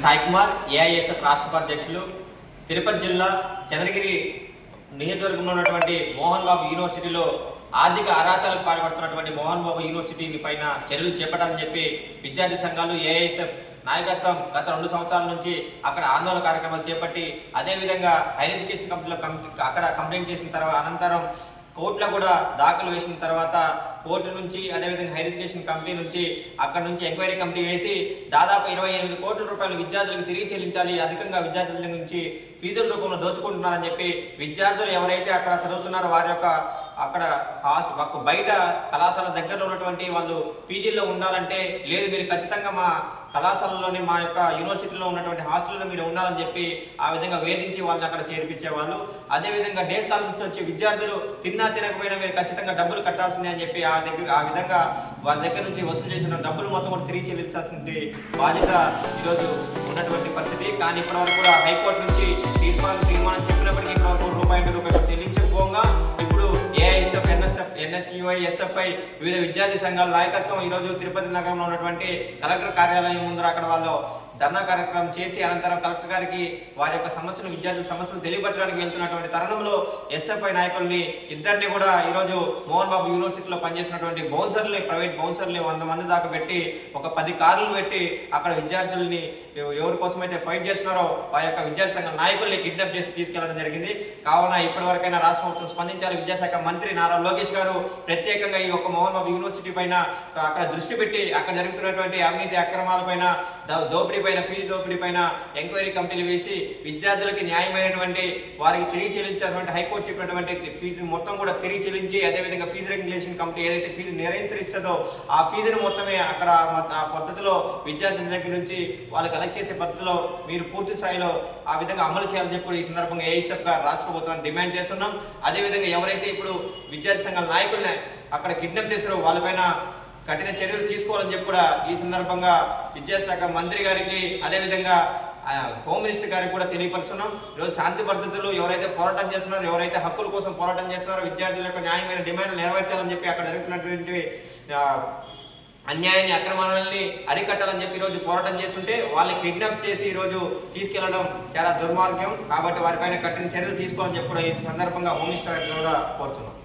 Kumar AISF రాష్ట్ర అధ్యక్షులు తిరుపతి జిల్లా చంద్రగిరి నియోజకవర్గంలో ఉన్నటువంటి మోహన్ బాబు యూనివర్సిటీలో ఆర్థిక అరాచాలకు పాల్పడుతున్నటువంటి మోహన్ బాబు యూనివర్సిటీని పైన చర్యలు చేపట్టాలని చెప్పి విద్యార్థి సంఘాలు ఏఐఎస్ఎఫ్ నాయకత్వం గత రెండు సంవత్సరాల నుంచి అక్కడ ఆందోళన కార్యక్రమాలు చేపట్టి అదేవిధంగా హైర్ ఎడ్యుకేషన్ కంపెనీలో కం- అక్కడ కంప్లైంట్ చేసిన తర్వాత అనంతరం కోర్టులో కూడా దాఖలు వేసిన తర్వాత కోర్టు నుంచి అదేవిధంగా హైర్ ఎడ్యుకేషన్ కమిటీ నుంచి అక్కడ నుంచి ఎంక్వైరీ కమిటీ వేసి దాదాపు ఇరవై ఎనిమిది కోట్ల రూపాయలు విద్యార్థులకు తిరిగి చెల్లించాలి అధికంగా విద్యార్థుల నుంచి ఫీజుల రూపంలో దోచుకుంటున్నారని చెప్పి విద్యార్థులు ఎవరైతే అక్కడ చదువుతున్నారో వారి యొక్క అక్కడ హాస్- ఒక బయట కళాశాల దగ్గరలో ఉన్నటువంటి వాళ్ళు పీజీల్లో ఉండాలంటే లేదు మీరు ఖచ్చితంగా మా కళాశాలలోని మా యొక్క యూనివర్సిటీలో ఉన్నటువంటి హాస్టల్లో మీరు ఉండాలని చెప్పి ఆ విధంగా వేధించి వాళ్ళని అక్కడ చేర్పించేవాళ్ళు. అదేవిధంగా డే స్కాలర్ నుంచి వచ్చే విద్యార్థులు తిన్నా తినకపోయినా మీరు ఖచ్చితంగా డబ్బులు కట్టాల్సిందే అని చెప్పి ఆ దగ్గర ఆ విధంగా వాళ్ళ దగ్గర నుంచి వసూలు చేసిన డబ్బులు మొత్తం కూడా తిరిగి చెల్లించాల్సిన బాధ్యత ఈరోజు ఉన్నటువంటి పరిస్థితి. కానీ ఇప్పటివరకు కూడా హైకోర్టు నుంచి తీర్మానం తీర్మానం చెప్పినప్పటికీ ఇప్పటివరకు రూపాయి రూపాయలు చెల్లించకపోగా ఇప్పుడు ఎన్ఎస్యుఐ ఎస్ఎఫ్ఐ వివిధ విద్యార్థి సంఘాల నాయకత్వం. ఈరోజు తిరుపతి నగరంలో ఉన్నటువంటి కలెక్టర్ కార్యాలయం ముందర అక్కడ వాళ్ళు ధర్నా కార్యక్రమం చేసి అనంతరం కలెక్టర్ గారికి వారి యొక్క సమస్యలు విద్యార్థుల సమస్యలు తెలియపరచడానికి వెళ్తున్నటువంటి తరుణంలో ఎస్ఎఫ్ఐ నాయకుల్ని ఇద్దరిని కూడా ఈరోజు మోహన్ బాబు యూనివర్సిటీలో పనిచేసినటువంటి బౌన్సర్ని ప్రైవేట్ బౌన్సర్ని వంద మంది దాకా పెట్టి ఒక పది కార్లు పెట్టి అక్కడ విద్యార్థుల్ని ఎవరి కోసమైతే ఫైట్ చేస్తున్నారో వారి యొక్క విద్యార్థి సంఘ నాయకుల్ని కిడ్నాప్ చేసి తీసుకెళ్ళడం జరిగింది. కావున ఇప్పటివరకైనా రాష్ట్ర ప్రభుత్వం స్పందించాలి. విద్యాశాఖ మంత్రి నారా లోకేష్ గారు ప్రత్యేకంగా ఈ యొక్క మోహన్ బాబు యూనివర్సిటీ పైన అక్కడ దృష్టి పెట్టి అక్కడ జరుగుతున్నటువంటి అవినీతి అక్రమాలపైన పైన పైన ఫీజు దోపిడీ పైన ఎంక్వైరీ కమిటీలు వేసి విద్యార్థులకి న్యాయమైనటువంటి వారికి తిరిగి చెల్లించాల్సినటువంటి హైకోర్టు చెప్పినటువంటి ఫీజు మొత్తం కూడా తిరిగి చెల్లించి అదేవిధంగా ఫీజు రెగ్యులేషన్ కమిటీ ఏదైతే ఫీజు నిరంతరిస్తుందో ఆ ఫీజును మొత్తమే అక్కడ ఆ పద్ధతిలో విద్యార్థుల దగ్గర నుంచి వాళ్ళు కలెక్ట్ చేసే పద్ధతిలో మీరు పూర్తి స్థాయిలో ఆ విధంగా అమలు చేయాలని చెప్పి ఈ సందర్భంగా ఏఐసెఫ్ గారు రాష్ట్ర ప్రభుత్వాన్ని డిమాండ్ చేస్తున్నాం. అదేవిధంగా ఎవరైతే ఇప్పుడు విద్యార్థి సంఘాల నాయకుల్ని అక్కడ కిడ్నాప్ చేశారో వాళ్ళపైన కఠిన చర్యలు తీసుకోవాలని చెప్పి కూడా ఈ సందర్భంగా విద్యాశాఖ మంత్రి గారికి అదేవిధంగా హోమ్ మినిస్టర్ గారికి కూడా తెలియపరుస్తున్నాం. ఈరోజు శాంతి పద్ధతులు ఎవరైతే పోరాటం చేస్తున్నారో ఎవరైతే హక్కుల కోసం పోరాటం చేస్తున్నారో విద్యార్థుల యొక్క న్యాయమైన డిమాండ్లు నెరవేర్చాలని చెప్పి అక్కడ జరుగుతున్నటువంటి అన్యాయాన్ని అక్రమాలని అరికట్టాలని చెప్పి ఈరోజు పోరాటం చేస్తుంటే వాళ్ళని కిడ్నాప్ చేసి ఈరోజు తీసుకెళ్ళడం చాలా దుర్మార్గం. కాబట్టి వారిపైన కఠిన చర్యలు తీసుకోవాలని చెప్పి ఈ సందర్భంగా హోమ్ మినిస్టర్ గారిని కూడా కోరుతున్నాం.